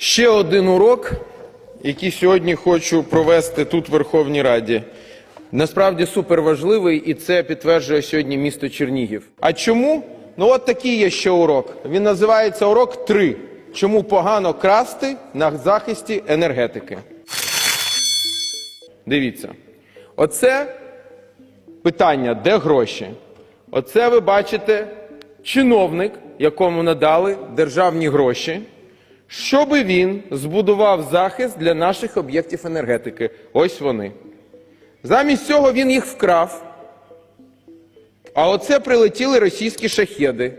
Ще один урок, який сьогодні хочу провести тут в Верховній Раді. Насправді суперважливий, і це підтверджує сьогодні місто Чернігів. А чому? Ну от такий є ще урок. Він називається урок 3. Чому погано красти на захисті енергетики? Дивіться. Оце питання, де гроші? Оце ви бачите чиновник, якому надали державні гроші, щоби він збудував захист для наших об'єктів енергетики. Ось вони. Замість цього він їх вкрав. А оце прилетіли російські шахеди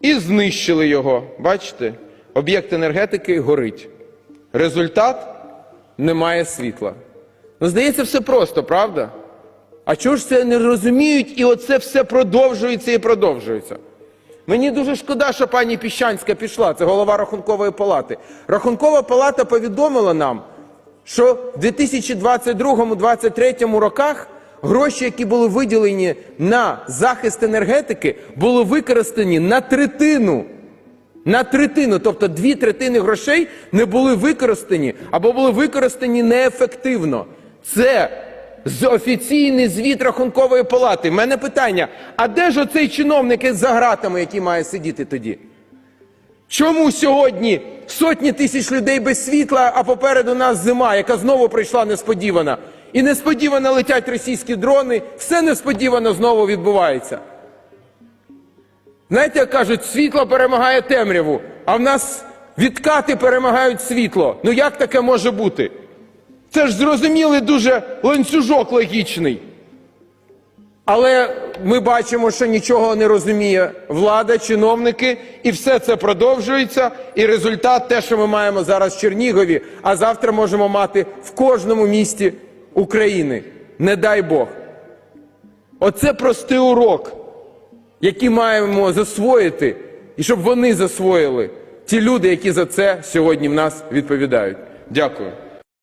і знищили його. Бачите? Об'єкт енергетики горить. Результат немає світла. Ну, здається, все просто, правда? А чого ж це не розуміють, і оце все продовжується і продовжується? Мені дуже шкода, що пані Піщанська пішла, це голова Рахункової палати. Рахункова палата повідомила нам, що в 2022-2023 роках гроші, які були виділені на захист енергетики, були використані на третину. На третину, тобто дві третини грошей не були використані або були використані неефективно. Це з офіційний звіт рахункової палати. У мене питання: а де ж оцей чиновник із за гратами, який має сидіти тоді? Чому сьогодні сотні тисяч людей без світла, а попереду нас зима, яка знову прийшла несподівана? І несподівано летять російські дрони, все несподівано знову відбувається. Знаєте, як кажуть, світло перемагає темряву, а в нас відкати перемагають світло. Ну як таке може бути? Це ж зрозумілий дуже ланцюжок логічний. Але ми бачимо, що нічого не розуміє влада, чиновники, і все це продовжується. І результат те, що ми маємо зараз в Чернігові, а завтра можемо мати в кожному місті України. Не дай Бог. Оце простий урок, який маємо засвоїти, і щоб вони засвоїли ті люди, які за це сьогодні в нас відповідають. Дякую.